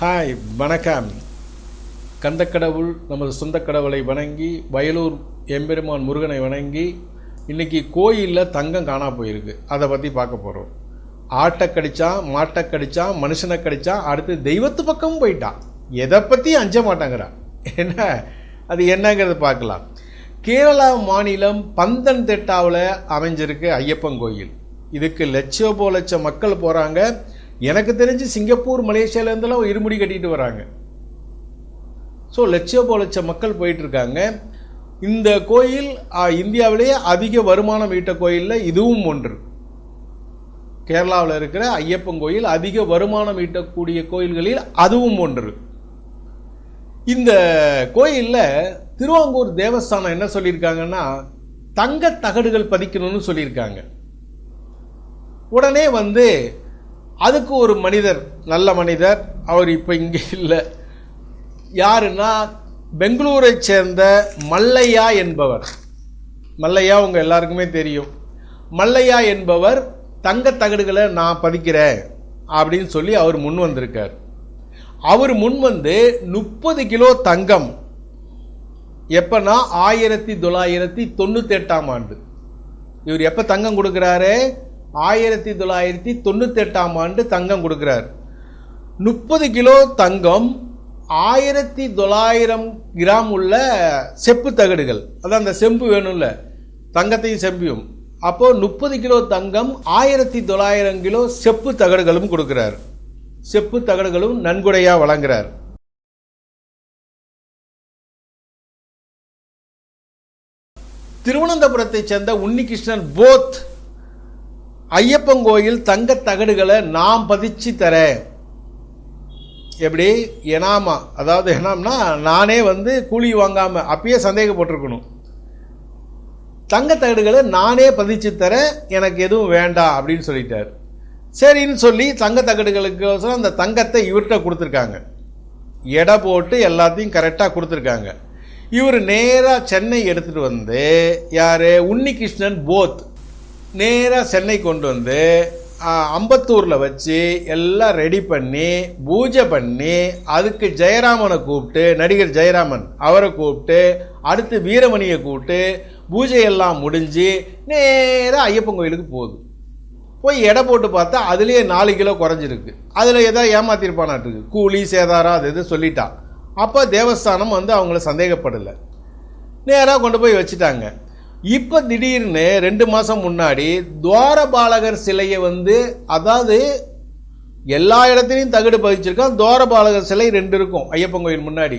Hi வணக்கம். கந்தக்கடவுள் நமது சொந்த கடவுளை வணங்கி வயலூர் எம்பெருமான் முருகனை வணங்கி இன்றைக்கி கோயிலில் தங்கம் காணா போயிருக்கு. அதை பற்றி பார்க்க போகிறோம் ஆட்டை கடிச்சான் மாட்டை கடிச்சான் மனுஷனை கடிச்சான் அடுத்து தெய்வத்து பக்கமும் போயிட்டான் எதை பற்றி அஞ்ச மாட்டாங்கிறான் என்ன? அது என்னங்கிறத பார்க்கலாம். கேரளா மாநிலம் பந்தன் திட்டாவில் அமைஞ்சிருக்கு ஐயப்பன் கோயில். இதுக்கு லட்சோபோ லட்சம் மக்கள் போகிறாங்க எனக்கு தெரிஞ்சு சிங்கப்பூர் மலேசியாவிலேருந்துலாம் இருமுடி கட்டிட்டு வராங்க. ஸோ லட்சோபோ லட்சம் மக்கள் போயிட்டு இருக்காங்க இந்த கோயில் இந்தியாவிலேயே அதிக வருமானம் ஈட்ட கோயிலில் இதுவும் ஒன்று. கேரளாவில் இருக்கிற ஐயப்பன் கோயில் அதிக வருமானம் ஈட்டக்கூடிய கோயில்களில் அதுவும் ஒன்று. இந்த கோயிலில் திருவாங்கூர் தேவஸ்தானம் என்ன சொல்லியிருக்காங்கன்னா தங்க தகடுகள் பதிக்கணும்னு சொல்லியிருக்காங்க. உடனே வந்து அதுக்கு ஒரு மனிதர் நல்ல மனிதர் அவர் இப்போ இங்கே இல்லை. யாருன்னா பெங்களூரை சேர்ந்த மல்லையா என்பவர். மல்லையா உங்கள் எல்லாருக்குமே தெரியும். மல்லையா என்பவர் தங்க தகடுகளை நான் பதிக்கிறேன் அப்படின்னு சொல்லி அவர் முன் வந்திருக்கார். அவர் முன் வந்து முப்பது கிலோ தங்கம் எப்போனா ஆயிரத்தி தொள்ளாயிரத்தி தொண்ணூற்றி எட்டாம் ஆண்டு. இவர் எப்போ தங்கம் கொடுக்குறாரு? ஆயிரத்தி தொள்ளாயிரத்தி தொண்ணூத்தெட்டாம் ஆண்டு தங்கம் கொடுக்குறார். முப்பது கிலோ தங்கம் ஆயிரத்தி தொள்ளாயிரம் கிராம் உள்ள செப்பு தகடுகள். அதான் அந்த செம்பு வேணும்ல. தங்கத்தையும் செம்பியும். அப்போது முப்பது கிலோ தங்கம் ஆயிரத்தி தொள்ளாயிரம் கிலோ செப்பு தகடுகளும் கொடுக்குறார். செப்பு தகடுகளும் நன்கொடையாக வழங்குறார். திருவனந்தபுரத்தைச் சேர்ந்த உன்னிகிருஷ்ணன் போத் ஐயப்பன் கோயில் தங்க தகடுகளை நான் பதிச்சு தரேன். எப்படி? எனாமா. அதாவது எனாம்னா நானே வந்து கூலி வாங்காம அப்பயே சந்தேகப்பட்டிருக்கணும். தங்க தகடுகளை நானே பதிச்சு தரேன் எனக்கு எதுவும் வேண்டாம் அப்படின்னு சொல்லிட்டார். சரின்னு சொல்லி தங்க தகடுகளுக்கோசரம் அந்த தங்கத்தை இவர்கிட்ட கொடுத்துருக்காங்க. எடை போட்டு எல்லாத்தையும் கரெக்டாக கொடுத்துருக்காங்க. இவர் நேராக சென்னை எடுத்துகிட்டு வந்து யார்? உன்னிகிருஷ்ணன் போத் நேராக சென்னை கொண்டு வந்து அம்பத்தூரில் வச்சு எல்லாம் ரெடி பண்ணி பூஜை பண்ணி அதுக்கு ஜெயராமனை கூப்பிட்டு நடிகர் ஜெயராமன் அவரை கூப்பிட்டு அடுத்து வீரமணியை கூப்பிட்டு பூஜை எல்லாம் முடிஞ்சு நேராக ஐயப்பன் கோயிலுக்கு போகுது. போய் எடை போட்டு பார்த்தா அதுலேயே நாலு கிலோ குறைஞ்சிருக்கு. அதில் எதாவது ஏமாத்திருப்பானாட்டுருக்கு கூலி சேதாரம் அது இது சொல்லிட்டான் அப்போ தேவஸ்தானம் வந்து அவங்கள சந்தேகப்படலை. நேராக கொண்டு போய் வச்சுட்டாங்க. இப்போ திடீர்னு ரெண்டு மாதம் முன்னாடி துவாரபாலகர் சிலையை வந்து அதாவது எல்லா இடத்துலையும் தகடு பதிச்சிருக்கான் துவாரபாலகர் சிலை ரெண்டு இருக்கும் ஐயப்பன் கோயில் முன்னாடி.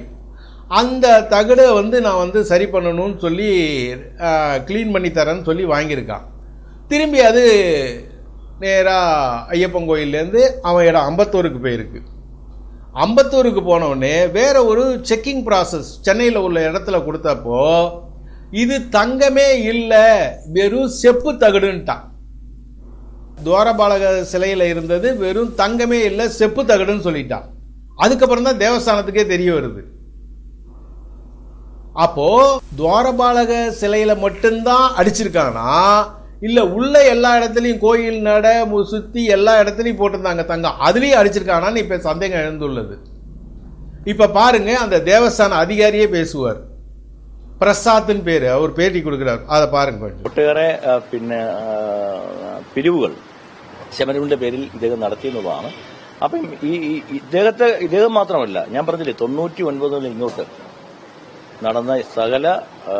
அந்த தகடை வந்து நான் வந்து சரி பண்ணணும்னு சொல்லி க்ளீன் பண்ணி தரேன்னு சொல்லி வாங்கியிருக்கான். திரும்பி அது நேராக ஐயப்பன் கோயிலேருந்து அவன் இடம் அம்பத்தூருக்கு போயிருக்கு. அம்பத்தூருக்கு போனவுடனே வேறு வேற ஒரு செக்கிங் ப்ராசஸ் சென்னையில் உள்ள இடத்துல கொடுத்தப்போ இது தங்கமே இல்லை வெறும் செப்பு தகடுன்ட்டான். துவாரபாலக சிலையில் இருந்தது வெறும் தங்கமே இல்லை செப்பு தகடுன்னு சொல்லிட்டான். அதுக்கப்புறம் தான் தேவஸ்தானத்துக்கே தெரிய வருது. அப்போ துவாரபாலக சிலையில மட்டும்தான் அடிச்சிருக்கானா? இல்லை உள்ள எல்லா இடத்துலையும் கோயில் நட மு- சுற்றி எல்லா இடத்துலையும் போட்டிருந்தாங்க தங்கம். அதுலேயும் அடிச்சிருக்கானான்னு இப்போ சந்தேகம் எழுந்துள்ளது. இப்போ பாருங்க அந்த தேவஸ்தான அதிகாரியே பேசுவார். பிரசாத்னு பேரு அவர் பேட்டி கொடுக்கிறார் அதை பாருங்க கொஞ்சம் ഒട്ടേറെ ആ, പിന്നെ ആ, പിരിവുകൾ ശബരിമലയുടെ പേരിൽ ഇദ്ദേഹം നടത്തിയെന്നുള്ളതാണ് അപ്പം ഈ ഈ- ഇദ്ദേഹത്തെ ഇദ്ദേഹം മാത്രമല്ല ഞാൻ പറഞ്ഞില്ലേ തൊണ്ണൂറ്റി ഒൻപത് മുതൽ ഇങ്ങോട്ട് നടന്ന സകല ആ,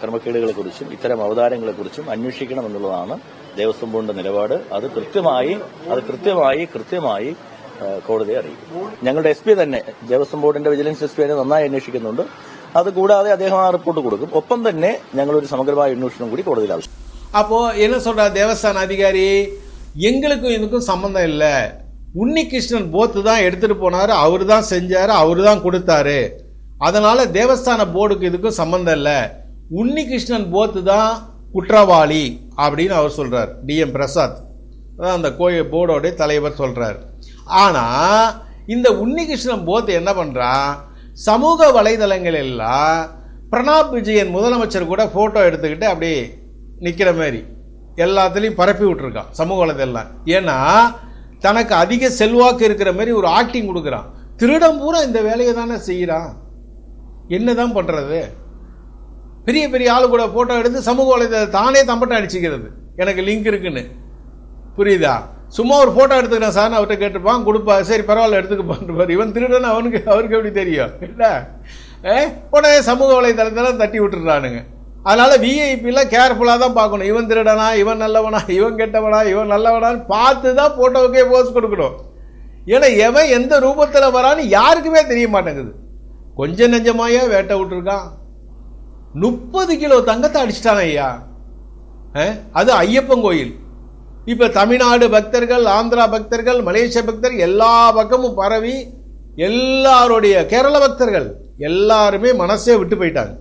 ക്രമക്കേടുകളെക്കുറിച്ചും ഇത്തരം അവതാരങ്ങളെക്കുറിച്ചും അന്വേഷിക്കണം എന്നുള്ളതാണ് ദേവസ്വം ബോർഡിന്റെ നിലപാട് അത് കൃത്യമായി അത് കൃത്യമായി കൃത്യമായി ആ, കോടതിയെ അറിയിക്കും ഞങ്ങളുടെ എസ് പി തന്നെ ദേവസ്വം ബോർഡിന്റെ വിജിലൻസ് എസ് പി തന്നെ നന്നായി അന്വേഷിക്കുന്നുണ്ട് അതുകൂടാതെ അദ്ദേഹം ആ റിപ്പോർട്ട് കൊടുക്കും ഒപ്പം തന്നെ ഞങ്ങളൊരു സമഗ്രമായ അന്വേഷണം കൂടി കോടതിയിൽ ആവശ്യം அப்போ என்ன சொல்றார் தேவஸ்தான அதிகாரி எங்களுக்கும் இதுக்கும் சம்பந்தம் இல்லை உன்னிகிருஷ்ணன் போத்து தான் எடுத்துட்டு போனாரு அவரு தான் செஞ்சாரு அவரு தான் கொடுத்தாரு அதனால தேவஸ்தான போர்டுக்கு இதுக்கும் சம்பந்தம் இல்லை உன்னிகிருஷ்ணன் போத்து தான் குற்றவாளி அப்படின்னு அவர் சொல்றார் டிஎம் பிரசாத் அதான் அந்த கோயில் போர்டோடைய தலைவர் சொல்றார் ஆனா இந்த உன்னிகிருஷ்ணன் போத் என்ன பண்றான் சமூக வலைதளங்கள் எல்லாம் பிரணாப் விஜயன் முதலமைச்சர் கூட ஃபோட்டோ எடுத்துக்கிட்டு அப்படியே நிற்கிற மாதிரி எல்லாத்துலேயும் பரப்பி விட்டுருக்கான் சமூக வலைதளம் ஏன்னா தனக்கு அதிக செல்வாக்கு இருக்கிற மாதிரி ஒரு ஆக்டிங் கொடுக்குறான். திருடம் பூரா இந்த வேலையை தானே செய்கிறான். என்ன தான் பண்ணுறது பெரிய பெரிய ஆளு கூட ஃபோட்டோ எடுத்து சமூக வலைதளத்தை தானே தம்பட்டம் அடிச்சுக்கிறது. எனக்கு லிங்க் இருக்குன்னு. புரியுதா? சும்மா ஒரு ஃபோட்டோ எடுத்துக்கிறேன் சார் அவர்கிட்ட கேட்டுப்பான் கொடுப்பா. சரி பரவாயில்ல எடுத்துக்கப்பான்ட்டு இவன் திருடன் அவனுக்கு அவருக்கு எப்படி தெரியும்? இல்லை. ஏ? உடனே சமூக வலைதளத்தில் தட்டி விட்டுறானுங்க அதனால் விஐபியில் கேர்ஃபுல்லாக தான் பார்க்கணும். இவன் திருடனா இவன் நல்லவனா இவன் கெட்டவனா இவன் நல்லவனான்னு பார்த்து தான் ஃபோட்டோவுக்கே போஸ் கொடுக்கணும். ஏன்னா எவன் எந்த ரூபத்தில் வரான்னு யாருக்குமே தெரிய மாட்டேங்குது. கொஞ்சம் நெஞ்சமாயா வேட்டை விட்டுருக்கான். முப்பது கிலோ தங்கத்தை அடிச்சிட்டான ஐயா. அது ஐயப்பன் கோயில். இப்போ தமிழ்நாடு பக்தர்கள் ஆந்திரா பக்தர்கள் மலேசிய பக்தர்கள் எல்லா பக்கமும் பரவி எல்லாருடைய கேரள பக்தர்கள் எல்லாருமே மனசே விட்டு போயிட்டாங்க.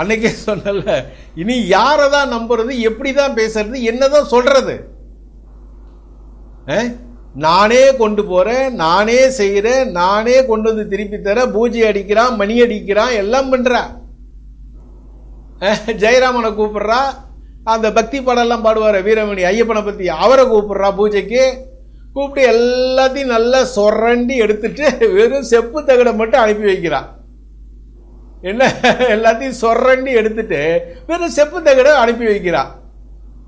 அன்னைக்கே சொன்னல இனி யாரை தான் நம்புறது எப்படி தான் பேசுறது என்னதான் சொல்றது? நானே கொண்டு போகிறேன் நானே செய்கிறேன் நானே கொண்டு வந்து திருப்பி தரேன் பூஜை அடிக்கிறான் மணி அடிக்கிறான் எல்லாம் பண்ணுறா ஜெயராமனை கூப்பிட்றா அந்த பக்தி பாடெல்லாம் பாடுவார் வீரமணி ஐயப்பனை பற்றி அவரை கூப்பிட்றா பூஜைக்கு. கூப்பிட்டு எல்லாத்தையும் நல்லா சொரண்டி எடுத்துட்டு வெறும் செப்பு தகடை மட்டும் அனுப்பி வைக்கிறான். என்ன? எல்லாத்தையும் சொரண்டி எடுத்துட்டு வெறும் செப்பு தகடை அனுப்பி வைக்கிறான்.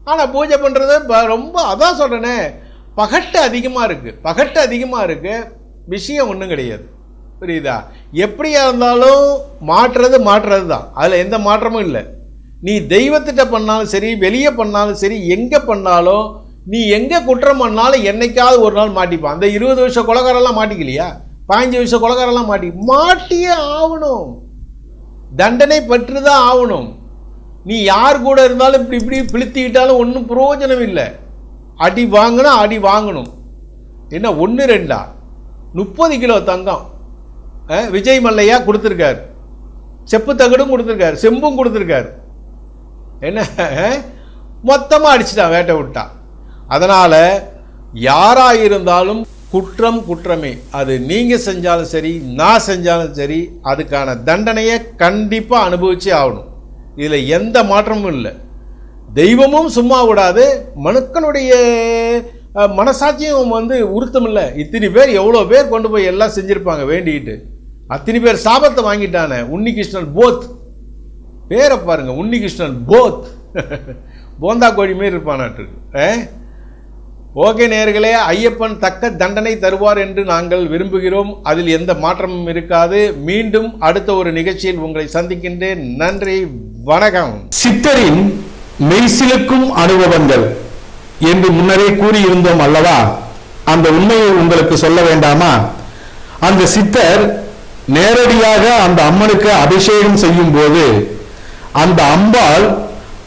ஆனால் பூஜை பண்ணுறது ரொம்ப அதான் சொல்கிறேனே பகட்டு அதிகமாக இருக்குது பகட்டு அதிகமாக இருக்குது விஷயம் ஒன்றும் கிடையாது. புரியுதா? எப்படியா இருந்தாலும் மாற்றுறது மாற்றுறது தான் அதில் எந்த மாற்றமும் இல்லை. நீ தெய்வத்திட்ட பண்ணாலும் சரி வெளியே பண்ணாலும் சரி எங்கே பண்ணாலும் நீ எங்கே குற்றம் பண்ணாலும் என்னைக்காவது ஒரு நாள் மாட்டிப்பான். அந்த இருபது வருஷம் கொலகாரெல்லாம் மாட்டிக்கலையா? பதினஞ்சு வருஷம் கொலகாரெல்லாம் மாட்டி. மாட்டியே ஆகணும். தண்டனை பற்று தான் ஆகணும். நீ யார் கூட இருந்தாலும் இப்படி இப்படி பிழுத்திக்கிட்டாலும் ஒன்றும் பிரயோஜனம் இல்லை. அடி வாங்கினா அடி வாங்கணும். என்ன ஒன்று ரெண்டா? முப்பது கிலோ தங்கம். விஜய் மல்லையா கொடுத்துருக்காரு. செப்பு தகடும் கொடுத்துருக்காரு செம்பும் கொடுத்துருக்காரு. என்ன மொத்தமாக அடிச்சிட்டான் வேட்டை விட்டான் அதனால் யாராக இருந்தாலும் குற்றம் குற்றமே. அது நீங்கள் செஞ்சாலும் சரி நான் செஞ்சாலும் சரி அதுக்கான தண்டனையை கண்டிப்பாக அனுபவிச்சே ஆகணும். இதில் எந்த மாற்றமும் இல்லை. தெய்வமும் சும்மா விடாது மனுக்கனுடைய மனசாட்சியும் வந்து உறுத்தம் இல்லை. இத்தனை பேர் எவ்வளோ பேர் கொண்டு போய் எல்லாம் செஞ்சுருப்பாங்க வேண்டிக்கிட்டு. அத்தனை பேர் சாபத்தை வாங்கிட்டானே உன்னிகிருஷ்ணன் போத். பேரை பாருங்க உன்னிகிருஷ்ணன் போத். போந்தா கோழி மாரி இருப்பானாட்டு ஓகே நேர்களே ஐயப்பன் தக்க தண்டனை தருவார் என்று நாங்கள் விரும்புகிறோம். அதில் எந்த மாற்றமும் இருக்காது. மீண்டும் அடுத்த ஒரு நிகழ்ச்சியில் உங்களை சந்திக்கின்றேன். நன்றி வணக்கம். சித்தரின் மெய்சிலுக்கும் அனுபவங்கள் என்று முன்னரே கூறியிருந்தோம் அல்லவா? அந்த உண்மையை உங்களுக்கு சொல்ல வேண்டாமா? அந்த சித்தர் நேரடியாக அந்த அம்மனுக்கு அபிஷேகம் செய்யும் போது அந்த அம்பாள்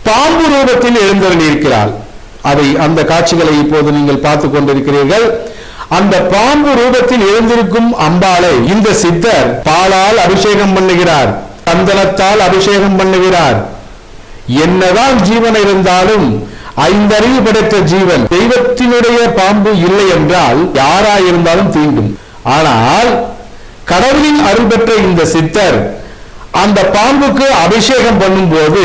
பாம்பு ரூபத்தில் எழுந்தருளியிருக்கிறாள். அதை அந்த காட்சிகளை இப்போது நீங்கள் பார்த்து கொண்டிருக்கிறீர்கள். அந்த பாம்பு ரூபத்தில் எழுந்திருக்கும் அம்பாளை இந்த சித்தர் பாலால் அபிஷேகம் பண்ணுகிறார் சந்தனத்தால் அபிஷேகம் பண்ணுகிறார். என்னதான் ஜீவன் இருந்தாலும் ஐந்தறிவு படைத்த ஜீவன் தெய்வத்தினுடைய பாம்பு இல்லை என்றால் யாராயிருந்தாலும் தீண்டும். ஆனால் கடவுளின் அருள் பெற்ற இந்த சித்தர் அந்த பாம்புக்கு அபிஷேகம் பண்ணும் போது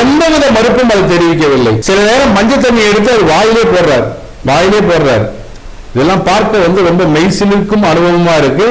எந்தவித மறுப்பும் அது தெரிவிக்கவில்லை. சில நேரம் மஞ்சள் தண்ணி எடுத்து அது வாயிலே போடுறார். வாயிலே போடுறார். இதெல்லாம் பார்க்க வந்து ரொம்ப மெய்சிலுக்கும் அனுபவமா இருக்கு.